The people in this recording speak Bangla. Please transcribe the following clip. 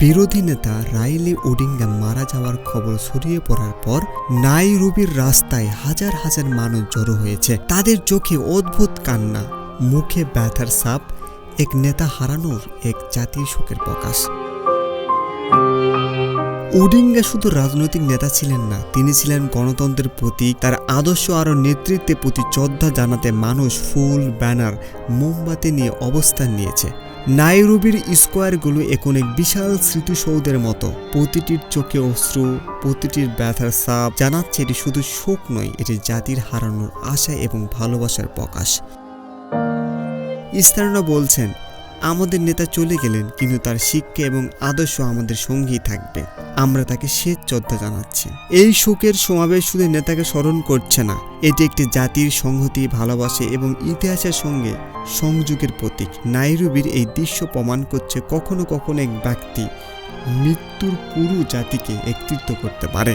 বিরোধী নেতা রাইলি ওডিঙ্গা মারা যাওয়ার খবর ছড়িয়ে পড়ার পর নাইরুবির রাস্তায় হাজার হাজার মানুষ জড়ো হয়েছে। তাদের চোখে অদ্ভুত কান্না, মুখে ব্যথার সাপ, এক নেতা হারানোর এক জাতীয় শোকের প্রকাশ। ওডিঙ্গা শুধু রাজনৈতিক নেতা ছিলেন না, তিনি ছিলেন গণতন্ত্রের প্রতীক। তার আদর্শ আরও নেতৃত্বের প্রতি শ্রদ্ধা জানাতে মানুষ ফুল, ব্যানার, মোমবাতি নিয়ে অবস্থান নিয়েছে। নাইরুবির স্কোয়ারগুলো এখন এক বিশাল স্মৃতিসৌধের মতো। প্রতিটির চোখে অশ্রু, প্রতিটির ব্যথার সাপ জানাচ্ছে এটি শুধু শোক নয়, এটি জাতির হারানোর আশা এবং ভালোবাসার প্রকাশ। ইস্তারনা বলছেন আমাদের নেতা চলে গেলেন, কিন্তু তার শিক্ষা এবং আদর্শ আমাদের সঙ্গেই থাকবে। আমরা তাকে শেষ শ্রদ্ধা জানাচ্ছি। এই শোকের সমাবেশ শুধু নেতাকে স্মরণ করছে না, এটি একটি জাতির সংহতি, ভালোবাসে এবং ইতিহাসের সঙ্গে সংযোগের প্রতীক। নাইরুবির এই দৃশ্য প্রমাণ করছে কখনো কখনো এক ব্যক্তি মৃত্যুর পুরো জাতিকে একত্রিত করতে পারে।